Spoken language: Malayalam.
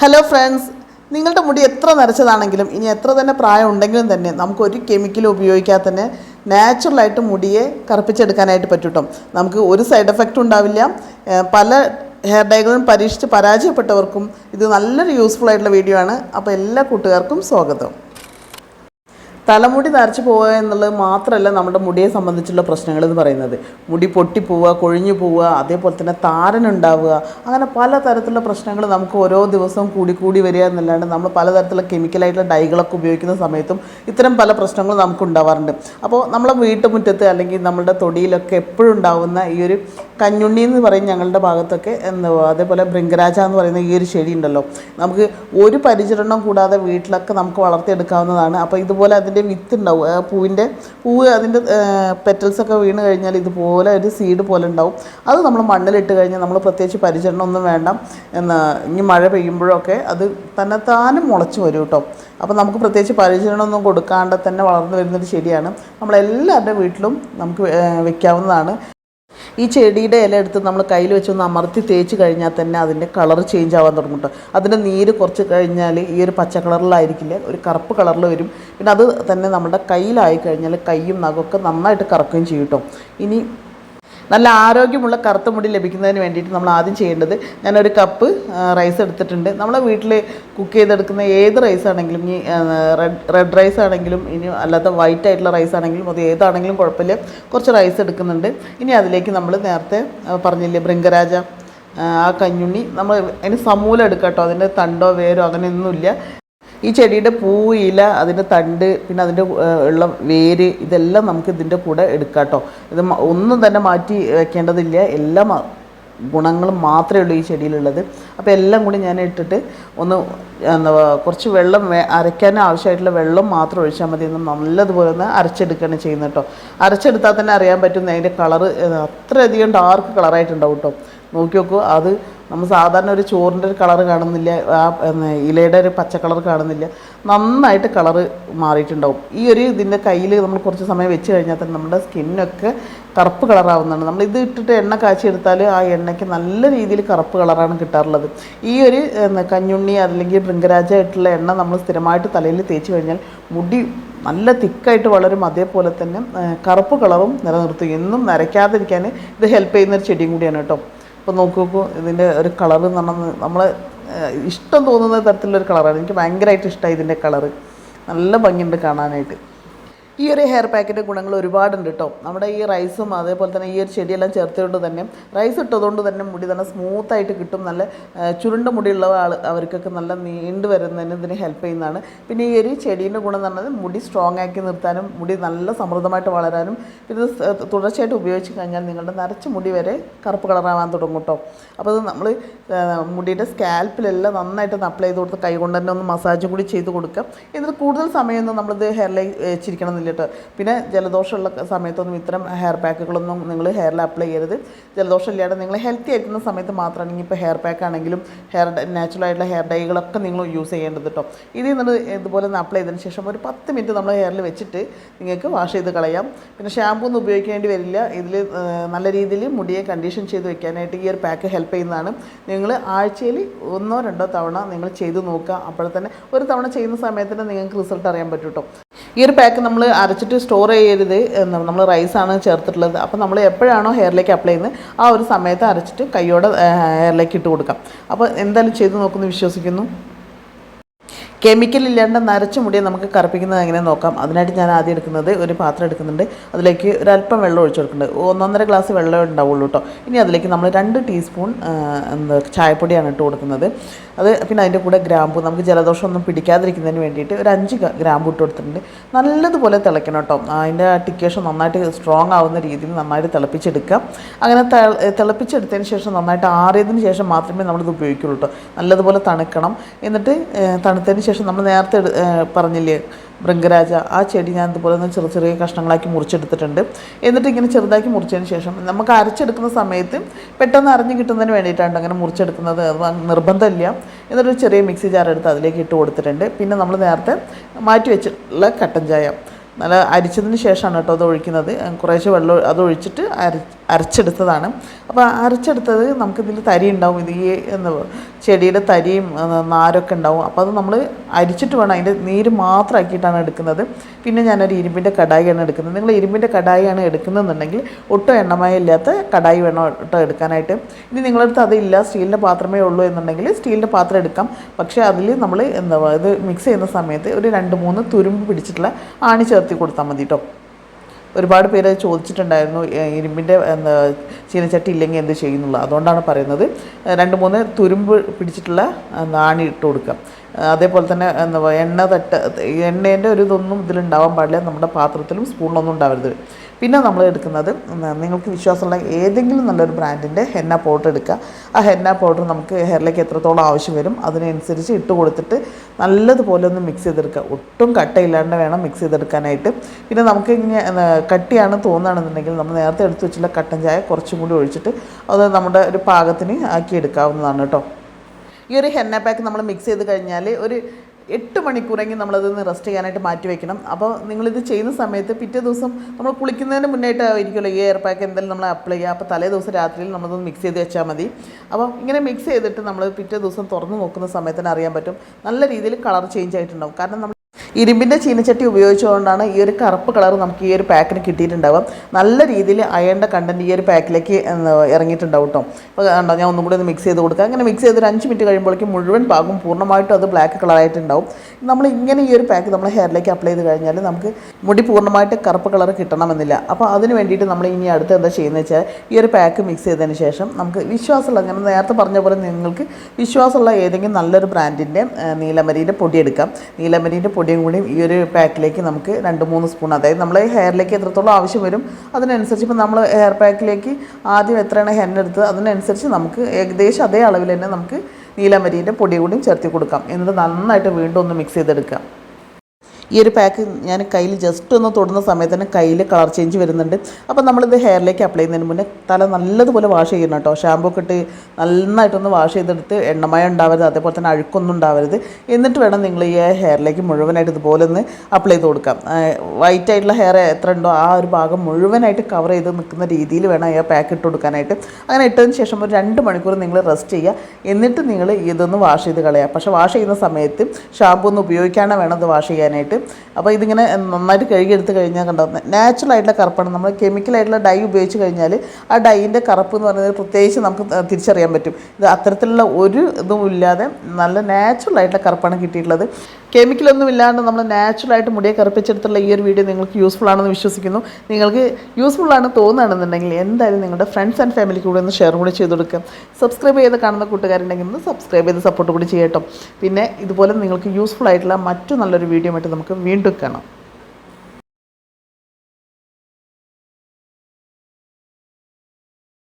ഹലോ ഫ്രണ്ട്സ് നിങ്ങളുടെ മുടി എത്ര നരച്ചതാണെങ്കിലും ഇനി എത്ര തന്നെ പ്രായം ഉണ്ടെങ്കിലും തന്നെ നമുക്ക് ഒരു കെമിക്കലും ഉപയോഗിക്കാതെ തന്നെ നാച്ചുറലായിട്ട് മുടിയെ കറുപ്പിച്ചെടുക്കാനായിട്ട് പറ്റും നമുക്ക് ഒരു സൈഡ് എഫക്റ്റ് ഉണ്ടാവില്ല. പല ഹെയർ ഡൈകളും പരീക്ഷിച്ച് പരാജയപ്പെട്ടവർക്കും ഇത് നല്ലൊരു യൂസ്ഫുൾ ആയിട്ടുള്ള വീഡിയോ ആണ്. അപ്പോൾ എല്ലാ കൂട്ടുകാർക്കും സ്വാഗതം. തലമുടി നരച്ചു പോവുക എന്നുള്ളത് മാത്രമല്ല നമ്മുടെ മുടിയെ സംബന്ധിച്ചുള്ള പ്രശ്നങ്ങൾ എന്ന് പറയുന്നത്. മുടി പൊട്ടിപ്പോവുക കൊഴിഞ്ഞു പോവുക അതേപോലെ തന്നെ താരനുണ്ടാവുക അങ്ങനെ പല തരത്തിലുള്ള പ്രശ്നങ്ങൾ നമുക്ക് ഓരോ ദിവസവും കൂടി കൂടി വരിക എന്നല്ലാണ്ട് നമ്മൾ പലതരത്തിലുള്ള കെമിക്കലായിട്ടുള്ള ഡൈകളൊക്കെ ഉപയോഗിക്കുന്ന സമയത്തും ഇത്തരം പല പ്രശ്നങ്ങളും നമുക്ക് ഉണ്ടാവാറുണ്ട്. അപ്പോൾ നമ്മളെ വീട്ടുമുറ്റത്ത് അല്ലെങ്കിൽ നമ്മളുടെ തൊടിയിലൊക്കെ എപ്പോഴും ഉണ്ടാവുന്ന ഈ ഒരു കഞ്ഞുണ്ണി എന്ന് പറയും ഞങ്ങളുടെ ഭാഗത്തൊക്കെ എന്താ അതേപോലെ ഭൃംഗരാജ എന്ന് പറയുന്ന ഈ ഒരു ചെടി ഉണ്ടല്ലോ. നമുക്ക് ഒരു പരിചരണം കൂടാതെ വീട്ടിലൊക്കെ നമുക്ക് വളർത്തിയെടുക്കാവുന്നതാണ്. അപ്പോൾ ഇതുപോലെ അതിന്റെ വിത്ത് ഉണ്ടാവും. ആ പൂവിന്റെ പൂവ് അതിന്റെ പെറ്റൽസൊക്കെ വീണ് കഴിഞ്ഞാൽ ഇതുപോലെ ഒരു സീഡ് പോലെ ഉണ്ടാവും. അത് നമ്മൾ മണ്ണിലിട്ട് കഴിഞ്ഞാൽ നമ്മൾ പ്രത്യേകിച്ച് പരിചരണം ഒന്നും വേണ്ട. എന്നാ ഇനി മഴ പെയ്യുമ്പോഴൊക്കെ അത് തന്നെത്താനും മുളച്ച് വരും കേട്ടോ. അപ്പോൾ നമുക്ക് പ്രത്യേകിച്ച് പരിചരണമൊന്നും കൊടുക്കാണ്ട് തന്നെ വളർന്നു വരുന്നൊരു ചെടിയാണ് നമ്മളെല്ലാവരുടെ വീട്ടിലും നമുക്ക് വെക്കാവുന്നതാണ്. ഈ ചെടിയുടെ ഇല എടുത്ത് നമ്മൾ കയ്യിൽ വെച്ചൊന്ന് അമർത്തി തേച്ച് കഴിഞ്ഞാൽ തന്നെ അതിന്റെ കളർ ചേഞ്ച് ആവാൻ തുടങ്ങും അതിന്റെ നീര് കുറച്ച് കഴിഞ്ഞാൽ ഈ ഒരു പച്ച കളറിലായിരിക്കില്ല? ഒരു കറുപ്പ് കളറിൽ വരും. പിന്നെ അത് തന്നെ നമ്മുടെ കയ്യിലായി കഴിഞ്ഞാൽ കൈയും നഖമൊക്കെ നന്നായിട്ട് കറക്കുകയും ചെയ്യും കേട്ടോ. ഇനി നല്ല ആരോഗ്യമുള്ള കറുത്ത മുടി ലഭിക്കുന്നതിന് വേണ്ടിയിട്ട് നമ്മൾ ആദ്യം ചെയ്യേണ്ടത് ഞാനൊരു കപ്പ് റൈസ് എടുത്തിട്ടുണ്ട്. നമ്മളെ വീട്ടിൽ കുക്ക് ചെയ്തെടുക്കുന്ന ഏത് റൈസ് ആണെങ്കിലും ഇനി റെഡ് റെഡ് റൈസ് ആണെങ്കിലും ഇനി അല്ലാത്ത വൈറ്റ് ആയിട്ടുള്ള റൈസ് ആണെങ്കിലും അത് ഏതാണെങ്കിലും കുഴപ്പമില്ല. കുറച്ച് റൈസ് എടുക്കുന്നുണ്ട്. ഇനി അതിലേക്ക് നമ്മൾ നേരത്തെ പറഞ്ഞില്ലേ ആ, ആ കഞ്ഞുണ്ണി. നമ്മൾ അതിന് സമൂലം എടുക്കാം കേട്ടോ. അതിന്റെ തണ്ടോ വേരോ അങ്ങനെയൊന്നുമില്ല. ഈ ചെടിയുടെ പൂ ഇല അതിന്റെ തണ്ട് പിന്നെ അതിന്റെ ഉള്ള വേര് ഇതെല്ലാം നമുക്ക് ഇതിന്റെ കൂടെ എടുക്കാം കേട്ടോ ഇത് ഒന്നും തന്നെ മാറ്റി വെക്കേണ്ടതില്ല. എല്ലാ ഗുണങ്ങൾ മാത്രമേ ഉള്ളൂ ഈ ചെടിയിലുള്ളത്. അപ്പോൾ എല്ലാം കൂടി ഞാൻ ഇട്ടിട്ട് ഒന്ന് എന്താ കുറച്ച് വെള്ളം അരയ്ക്കാൻ ആവശ്യമായിട്ടുള്ള വെള്ളം മാത്രം ഒഴിച്ചാൽ മതി. ഒന്ന് നല്ലതുപോലെ ഒന്ന് അരച്ചെടുക്കുകയാണ് ചെയ്യുന്നത് കേട്ടോ. അരച്ചെടുത്താൽ തന്നെ അറിയാൻ പറ്റുന്ന അതിന്റെ കളറ് അത്രയധികം ഡാർക്ക് കളറായിട്ടുണ്ടാവും കേട്ടോ. നോക്കി നോക്കൂ അത് നമ്മൾ സാധാരണ ഒരു ചോറിന്റെ ഒരു കളർ കാണുന്നില്ല ആ ഇലയുടെ ഒരു പച്ച കളർ കാണുന്നില്ല. നന്നായിട്ട് കളറ് മാറിയിട്ടുണ്ടാവും. ഈ ഒരു ഇതിന്റെ കയ്യിൽ നമ്മൾ കുറച്ച് സമയം വെച്ച് കഴിഞ്ഞാൽ തന്നെ നമ്മുടെ സ്കിന്നൊക്കെ കറുപ്പ് കളറാവുന്നതാണ്. നമ്മൾ ഇത് ഇട്ടിട്ട് എണ്ണ കാച്ചിയെടുത്താൽ ആ എണ്ണയ്ക്ക് നല്ല രീതിയിൽ കറുപ്പ് കളറാണ് കിട്ടാറുള്ളത്. ഈ ഒരു കഞ്ഞുണ്ണി അല്ലെങ്കിൽ ഭൃംഗരാജ ആയിട്ടുള്ള എണ്ണ നമ്മൾ സ്ഥിരമായിട്ട് തലയിൽ തേച്ച് കഴിഞ്ഞാൽ മുടി നല്ല തിക്കായിട്ട് വളരും. അതേപോലെ തന്നെ കറുപ്പ് കളറും നിലനിർത്തും. എന്നും നരയ്ക്കാതിരിക്കാൻ ഇത് ഹെൽപ്പ് ചെയ്യുന്ന ഒരു ചെടിയും കൂടിയാണ് കേട്ടോ. അപ്പോൾ നോക്കി നോക്കൂ ഇതിന്റെ ഒരു കളർ പറഞ്ഞാൽ നമ്മളെ ഇഷ്ടം തോന്നുന്ന തരത്തിലുള്ളൊരു കളറാണ്. എനിക്ക് ഭയങ്കരമായിട്ട് ഇഷ്ടമായി ഇതിന്റെ കളറ്. നല്ല ഭംഗിയുണ്ട് കാണാനായിട്ട്. ഈ ഒരു ഹെയർ പാക്കിന്റെ ഗുണങ്ങൾ ഒരുപാടുണ്ട് കേട്ടോ നമ്മുടെ ഈ റൈസും അതേപോലെ തന്നെ ഈ ഒരു ചെടിയെല്ലാം ചേർത്തുകൊണ്ട് തന്നെ റൈസ് ഇട്ടതുകൊണ്ട് തന്നെ മുടി നല്ല സ്മൂത്തായിട്ട് കിട്ടും. നല്ല ചുരുണ്ട മുടിയുള്ള ആൾ അവർക്കൊക്കെ നല്ല നീണ്ടു വരുന്നതിന് ഇതിന് ഹെൽപ്പ് ചെയ്യുന്നതാണ്. പിന്നെ ഈ ഒരു ചെടീന്റെ ഗുണം എന്ന് പറഞ്ഞത് മുടി സ്ട്രോങ് ആക്കി നിർത്താനും മുടി നല്ല സമൃദ്ധമായിട്ട് വളരാനും ഇത് തുടർച്ചയായിട്ട് ഉപയോഗിച്ച് കഴിഞ്ഞാൽ നിങ്ങളുടെ നരച്ച മുടി വരെ കറുപ്പ് കളറാവാൻ തുടങ്ങും കേട്ടോ അപ്പോൾ അത് നമ്മൾ മുടിയുടെ സ്കാൽപ്പിലെല്ലാം നന്നായിട്ട് അപ്ലൈ ചെയ്ത് കൊടുത്ത് കൈ കൊണ്ട് തന്നെ ഒന്ന് മസാജും കൂടി ചെയ്ത് കൊടുക്കുക ഇതിൽ കൂടുതൽ സമയമൊന്നും നമ്മളിത് ഹെയറിലേക്ക് വെച്ചിരിക്കണം കേട്ടോ പിന്നെ ജലദോഷമുള്ള സമയത്തൊന്നും ഇത്തരം ഹെയർ പാക്കുകളൊന്നും നിങ്ങൾ ഹെയറിൽ അപ്ലൈ ചെയ്യരുത്. ജലദോഷം ഇല്ലാതെ നിങ്ങൾ ഹെൽത്തി ആയിരിക്കുന്ന സമയത്ത് മാത്രമാണ് ഇനിയിപ്പോൾ ഹെയർ പാക്ക് ആണെങ്കിലും ഹെയർ നാച്ചുറൽ ആയിട്ടുള്ള ഹെയർ ഡൈകളൊക്കെ നിങ്ങൾ യൂസ് ചെയ്യേണ്ടത് കേട്ടോ ഇത് നിങ്ങൾ ഇതുപോലെ ഒന്ന് അപ്ലൈ ചെയ്തതിന് ശേഷം ഒരു പത്ത് മിനിറ്റ് നമ്മൾ ഹെയറിൽ വെച്ചിട്ട് നിങ്ങൾക്ക് വാഷ് ചെയ്ത് കളയാം. പിന്നെ ഷാമ്പൂ ഒന്നും ഉപയോഗിക്കേണ്ടി വരില്ല. ഇതിൽ നല്ല രീതിയിൽ മുടിയെ കണ്ടീഷൻ ചെയ്ത് വെക്കാനായിട്ട് ഈ ഒരു പാക്ക് ഹെൽപ്പ് ചെയ്യുന്നതാണ്. നിങ്ങൾ ആഴ്ചയിൽ ഒന്നോ രണ്ടോ തവണ നിങ്ങൾ ചെയ്ത് നോക്കുക. അപ്പോഴത്തന്നെ തന്നെ ഒരു തവണ ചെയ്യുന്ന സമയത്ത് തന്നെ നിങ്ങൾക്ക് റിസൾട്ട് അറിയാൻ പറ്റും കേട്ടോ ഈ ഒരു പാക്ക് നമ്മൾ അരച്ചിട്ട് സ്റ്റോർ ചെയ്യരുത് നമ്മൾ റൈസാണ് ചേർത്തിട്ടുള്ളത്. അപ്പോൾ നമ്മൾ എപ്പോഴാണോ ഹെയറിലേക്ക് അപ്ലൈ ചെയ്യുന്നത് ആ ഒരു സമയത്ത് അരച്ചിട്ട് കൈയോടെ ഹെയറിലേക്ക് ഇട്ട് കൊടുക്കാം. അപ്പോൾ എന്തായാലും ചെയ്ത് നോക്കുമെന്ന് വിശ്വസിക്കുന്നു. കെമിക്കൽ ഇല്ലാണ്ട് നരച്ച മുടിയെ നമുക്ക് കറുപ്പിക്കുന്നത് എങ്ങനെ നോക്കാം? അതിനായിട്ട് ഞാൻ ആദ്യം എടുക്കുന്നത് ഒരു പാത്രം എടുക്കുന്നുണ്ട്. അതിലേക്ക് ഒരല്പം വെള്ളം ഒഴിച്ചു കൊടുക്കുന്നുണ്ട്. ഒന്നൊന്നര ഗ്ലാസ് വെള്ളം ഉണ്ടാവുള്ളൂ കേട്ടോ ഇനി അതിലേക്ക് നമ്മൾ രണ്ട് ടീസ്പൂൺ എന്താ ചായപ്പൊടിയാണ് ഇട്ട് കൊടുക്കുന്നത്. അത് പിന്നെ അതിന്റെ കൂടെ ഗ്രാമ്പു. നമുക്ക് ജലദോഷം ഒന്നും പിടിക്കാതിരിക്കുന്നതിന് വേണ്ടിയിട്ട് ഒരു അഞ്ച് ഗ്രാ- ഗ്രാമ്പു ഇട്ട് കൊടുത്തിട്ടുണ്ട്. നല്ലതുപോലെ തിളയ്ക്കണം കേട്ടോ അതിന്റെ ആ ടിക്കേഷൻ നന്നായിട്ട് സ്ട്രോങ് ആവുന്ന രീതിയിൽ നന്നായിട്ട് തിളപ്പിച്ചെടുക്കാം. അങ്ങനെ തിളപ്പിച്ചെടുത്തതിന് ശേഷം നന്നായിട്ട് ആറിയതിന് ശേഷം മാത്രമേ നമ്മളിത് ഉപയോഗിക്കുള്ളൂ കേട്ടോ നല്ലതുപോലെ തണുക്കണം. എന്നിട്ട് തണുത്തതിന് ശേഷം നമ്മൾ നേരത്തെ പറഞ്ഞില്ലേ ഭൃംഗരാജ ആ ചെടി ഞാൻ ഇതുപോലെ ഒന്ന് ചെറിയ ചെറിയ കഷ്ണങ്ങളാക്കി മുറിച്ചെടുത്തിട്ടുണ്ട്. എന്നിട്ട് ഇങ്ങനെ ചെറുതാക്കി മുറിച്ചതിന് ശേഷം നമുക്ക് അരച്ചെടുക്കുന്ന സമയത്ത് പെട്ടെന്ന് അറിഞ്ഞു കിട്ടുന്നതിന് വേണ്ടിയിട്ടാണ് അങ്ങനെ മുറിച്ചെടുക്കുന്നത്. നിർബന്ധമില്ല. എന്നിട്ടൊരു ചെറിയ മിക്സി ജാർ എടുത്ത് അതിലേക്ക് ഇട്ട് കൊടുത്തിട്ടുണ്ട്. പിന്നെ നമ്മൾ നേരത്തെ മാറ്റി വെച്ചിട്ടുള്ള കട്ടൻ ചായ. നല്ല അരിച്ചതിന് ശേഷമാണ് കേട്ടോ അത് ഒഴിക്കുന്നത്. കുറേശ്ശെ വെള്ളം അത് ഒഴിച്ചിട്ട് അര അരച്ചെടുത്തതാണ്. അപ്പോൾ അരച്ചെടുത്തത് നമുക്കിതിൽ തരി ഉണ്ടാവും. ഇത് ഈ എന്താ ചെടിയുടെ തരിയും നാരൊക്കെ ഉണ്ടാവും. അപ്പോൾ അത് നമ്മൾ അരിച്ചിട്ട് വേണം. അതിന്റെ നീര് മാത്രമാക്കിയിട്ടാണ് എടുക്കുന്നത്. പിന്നെ ഞാനൊരു ഇരുമ്പിന്റെ കടായിയാണ് എടുക്കുന്നത്. നിങ്ങൾ ഇരുമ്പിന്റെ കടായിയാണ് എടുക്കുന്നതെന്നുണ്ടെങ്കിൽ ഒട്ടും എണ്ണമയം ഇല്ലാത്ത കടായി വേണം ഒട്ടോ എടുക്കാനായിട്ട്. ഇനി നിങ്ങളടുത്ത് അതില്ല സ്റ്റീലിന്റെ പാത്രമേ ഉള്ളൂ എന്നുണ്ടെങ്കിൽ സ്റ്റീലിന്റെ പാത്രം എടുക്കാം. പക്ഷേ അതിൽ നമ്മൾ എന്താ ഇത് മിക്സ് ചെയ്യുന്ന സമയത്ത് ഒരു രണ്ട് മൂന്ന് തുരുമ്പ് പിടിച്ചിട്ടുള്ള ആണി ചേർത്തി കൊടുത്താൽ മതി കേട്ടോ. ഒരുപാട് പേര് ചോദിച്ചിട്ടുണ്ടായിരുന്നു ഇരുമ്പിന്റെ എന്താ ചീനച്ചട്ടി ഇല്ലെങ്കിൽ എന്ത് ചെയ്യുന്നുള്ളൂ? അതുകൊണ്ടാണ് പറയുന്നത്. രണ്ട് മൂന്ന് തുരുമ്പ് പിടിച്ചിട്ടുള്ള നാണി ഇട്ട് കൊടുക്കുക. അതേപോലെ തന്നെ എന്താ എണ്ണ തട്ട് എണ്ണേന്റെ ഒരു ഇതൊന്നും ഇതിലുണ്ടാവാൻ പാടില്ല. നമ്മുടെ പാത്രത്തിലും സ്പൂണിലൊന്നും ഉണ്ടാവരുത്. പിന്നെ നമ്മൾ എടുക്കുന്നത് നിങ്ങൾക്ക് വിശ്വാസമുള്ള ഏതെങ്കിലും നല്ലൊരു ബ്രാൻഡിന്റെ ഹെന്ന പൗഡർ എടുക്കുക. ആ ഹെന്ന പൗഡർ നമുക്ക് ഹെയറിലേക്ക് എത്രത്തോളം ആവശ്യം വരും അതിനനുസരിച്ച് ഇട്ട് കൊടുത്തിട്ട് നല്ലതുപോലെ ഒന്ന് മിക്സ് ചെയ്തെടുക്കുക. ഒട്ടും കട്ടയില്ലാണ്ട് വേണം മിക്സ് ചെയ്തെടുക്കാനായിട്ട്. പിന്നെ നമുക്ക് ഇങ്ങനെ കട്ടിയാണ് തോന്നുകയാണെന്നുണ്ടെങ്കിൽ നമ്മൾ നേരത്തെ എടുത്തു വെച്ചിട്ടുള്ള കട്ടൻ ചായ കുറച്ചും കൂടി ഒഴിച്ചിട്ട് അത് നമ്മുടെ ഒരു പാകത്തിന് ആക്കി എടുക്കാവുന്നതാണ് കേട്ടോ. ഈ ഒരു ഹെന്ന പാക്ക് നമ്മൾ മിക്സ് ചെയ്ത് കഴിഞ്ഞാൽ ഒരു എട്ട് മണിക്കൂറെങ്കിൽ നമ്മളതൊന്ന് റെസ്റ്റ് ചെയ്യാനായിട്ട് മാറ്റി വയ്ക്കണം അപ്പോൾ നിങ്ങളിത് ചെയ്യുന്ന സമയത്ത് പിറ്റേ ദിവസം നമ്മൾ കുളിക്കുന്നതിന് മുന്നായിട്ട് ആയിരിക്കുമല്ലോ ഈ എയർ പാക്ക് എന്തായാലും നമ്മൾ അപ്ലൈ ചെയ്യുക. അപ്പോൾ തലേ ദിവസം രാത്രിയിൽ നമ്മളതൊന്ന് മിക്സ് ചെയ്ത് വെച്ചാൽ മതി. അപ്പോൾ ഇങ്ങനെ മിക്സ് ചെയ്തിട്ട് നമ്മൾ പിറ്റേ ദിവസം തുറന്ന് നോക്കുന്ന സമയത്തിന് അറിയാൻ പറ്റും. നല്ല രീതിയിൽ കളർ ചേഞ്ച് ആയിട്ടുണ്ടാവും. കാരണം നമ്മൾ ഇരുമ്പിന്റെ ചീനച്ചട്ടി ഉപയോഗിച്ചുകൊണ്ടാണ് ഈ ഒരു കറുപ്പ് കളർ നമുക്ക് ഈ ഒരു പാക്കിന് കിട്ടിയിട്ടുണ്ടാവും നല്ല രീതിയിൽ അയണിന്റെ കണ്ടന്റ് ഈ ഒരു പാക്കിലേക്ക് ഇറങ്ങിയിട്ടുണ്ടാവും കേട്ടോ അപ്പോൾ കണ്ടോ ഞാൻ ഒന്നും കൂടി ഒന്ന് മിക്സ് ചെയ്ത് കൊടുക്കുക അങ്ങനെ മിക്സ് ചെയ്ത് ഒരു അഞ്ച് മിനിറ്റ് കഴിയുമ്പോഴേക്കും മുഴുവൻ പാകും പൂർണമായിട്ടും അത് ബ്ലാക്ക് കളറായിട്ടുണ്ടാവും നമ്മൾ ഇങ്ങനെ ഈ ഒരു പാക്ക് നമ്മൾ ഹെയറിലേക്ക് അപ്ലൈ ചെയ്ത് കഴിഞ്ഞാൽ നമുക്ക് മുടി പൂർണമായിട്ട് കറുപ്പ് കളർ കിട്ടണമെന്നില്ല. അപ്പോൾ അതിന് വേണ്ടിയിട്ട് നമ്മൾ ഇനി അടുത്ത് എന്താ ചെയ്യുന്നത് വെച്ചാൽ ഈ ഒരു പാക്ക് മിക്സ് ചെയ്തതിന് ശേഷം നമുക്ക് വിശ്വാസമുള്ള ഞാൻ നേരത്തെ പറഞ്ഞ പോലെ നിങ്ങൾക്ക് വിശ്വാസമുള്ള ഏതെങ്കിലും നല്ലൊരു ബ്രാൻഡിന്റെ നീലമരീന്റെ പൊടി എടുക്കാം. നീലമരീന്റെ പൊടിയും കൂടി ഈ ഒരു പാക്കിലേക്ക് നമുക്ക് രണ്ട് മൂന്ന് സ്പൂൺ അതായത് നമ്മൾ ഹെയറിലേക്ക് എത്രത്തോളം ആവശ്യം വരും അതിനനുസരിച്ച് ഇപ്പോൾ നമ്മൾ ഹെയർ പാക്കിലേക്ക് ആദ്യം എത്രയാണ് ഹെന്ന എടുത്തത് അതിനനുസരിച്ച് നമുക്ക് ഏകദേശം അതേ അളവിൽ തന്നെ നമുക്ക് നീലമരീന്റെ പൊടി കൂടിയും ചേർത്തി കൊടുക്കാം. എന്നിട്ട് നന്നായിട്ട് വീണ്ടും ഒന്ന് മിക്സ് ചെയ്തെടുക്കാം ഈ ഒരു പാക്ക് ഞാൻ കയ്യിൽ ജസ്റ്റ് ഒന്ന് തൊടുന്ന സമയത്ത് തന്നെ കയ്യിൽ കളർ ചേഞ്ച് വരുന്നുണ്ട്. അപ്പോൾ നമ്മളിത് ഹെയറിലേക്ക് അപ്ലൈ ചെയ്യുന്നതിന് മുന്നേ തല നല്ലതുപോലെ വാഷ് ചെയ്യണം കേട്ടോ. ഷാമ്പൂ ഒക്കെ ഇട്ട് നന്നായിട്ടൊന്ന് വാഷ് ചെയ്തെടുത്ത് എണ്ണമയം ഉണ്ടാവരുത് അതേപോലെ തന്നെ അഴുക്കൊന്നും ഉണ്ടാവരുത്. എന്നിട്ട് വേണം നിങ്ങൾ ഈ ഹെയറിലേക്ക് മുഴുവനായിട്ട് ഇതുപോലെ ഒന്ന് അപ്ലൈ ചെയ്ത് കൊടുക്കാം. വൈറ്റ് ആയിട്ടുള്ള ഹെയർ എത്ര ഉണ്ടോ ആ ഒരു ഭാഗം മുഴുവനായിട്ട് കവർ ചെയ്ത് നിൽക്കുന്ന രീതിയിൽ വേണം ഈ പാക്ക് ഇട്ട് കൊടുക്കാനായിട്ട്. അങ്ങനെ ഇട്ടതിന് ശേഷം ഒരു രണ്ട് മണിക്കൂർ നിങ്ങൾ റെസ്റ്റ് ചെയ്യുക. എന്നിട്ട് നിങ്ങൾ ഇതൊന്ന് വാഷ് ചെയ്ത് കളയുക. പക്ഷേ വാഷ് ചെയ്യുന്ന സമയത്ത് ഷാമ്പൂ ഒന്ന് ഉപയോഗിക്കാനാണ് വേണം ഇത് വാഷ് ചെയ്യാനായിട്ട്. അപ്പോൾ ഇതിങ്ങനെ നന്നായിട്ട് കഴുകിയെടുത്ത് കഴിഞ്ഞാൽ കണ്ടോ നാച്ചുറൽ ആയിട്ടുള്ള കറുപ്പാണ്. നമ്മൾ കെമിക്കലായിട്ടുള്ള ഡൈ ഉപയോഗിച്ച് കഴിഞ്ഞാൽ ആ ഡൈന്റെ കറുപ്പ് എന്ന് പറയുന്നത് പ്രത്യേകിച്ച് നമുക്ക് തിരിച്ചറിയാൻ പറ്റും. ഇത് അത്തരത്തിലുള്ള ഒരു ഇതും ഇല്ലാതെ നല്ല നാച്ചുറൽ ആയിട്ടുള്ള കറുപ്പാണ് കിട്ടിയിട്ടുള്ളത്. കെമിക്കലൊന്നും ഇല്ലാണ്ട് നമ്മൾ നാച്ചുറലായിട്ട് മുടിയെ കറുപ്പിച്ചെടുത്തുള്ള ഈ ഒരു വീഡിയോ നിങ്ങൾക്ക് യൂസ്ഫുൾ ആണെന്ന് വിശ്വസിക്കുന്നു. നിങ്ങൾക്ക് യൂസ്ഫുൾ ആണ് തോന്നുകയാണെന്നുണ്ടെങ്കിൽ എന്തായാലും നിങ്ങളുടെ ഫ്രണ്ട്സ് ആൻഡ് ഫാമിലിക്ക് കൂടെ ഒന്ന് ഷെയർ കൂടി ചെയ്ത് കൊടുക്കുക. സബ്സ്ക്രൈബ് ചെയ്ത് കാണുന്ന കൂട്ടുകാരുണ്ടെങ്കിൽ ഒന്ന് സബ്സ്ക്രൈബ് ചെയ്ത് സപ്പോർട്ട് കൂടി ചെയ്യട്ടോ. പിന്നെ ഇതുപോലെ നിങ്ങൾക്ക് യൂസ്ഫുൾ ആയിട്ടുള്ള മറ്റു നല്ലൊരു വീഡിയോ ആയിട്ട് നമുക്ക് വീണ്ടും കാണാം.